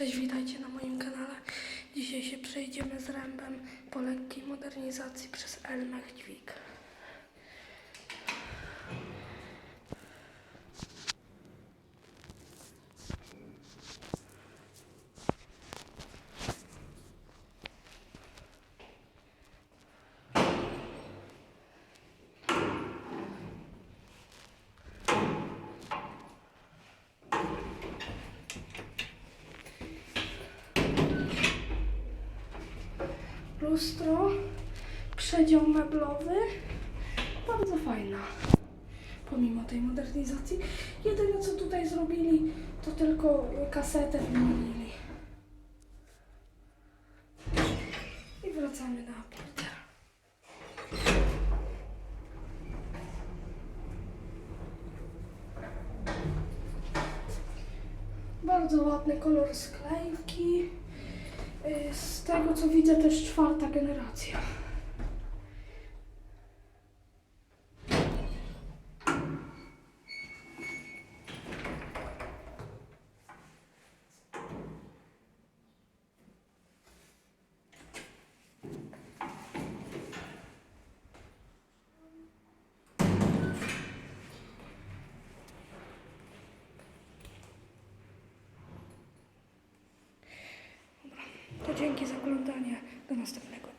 Cześć, witajcie na moim kanale. Dzisiaj się przejdziemy z rębem po lekkiej modernizacji przez Elmech Dźwig. Lustro, przedział meblowy, bardzo fajna. Pomimo tej modernizacji. Jedyne co tutaj zrobili, to tylko kasetę wymienili. I wracamy na porter. Bardzo ładny kolor sklejki. Y, Z tego co widzę też czwarta generacja. Dzięki za oglądanie. Do następnego.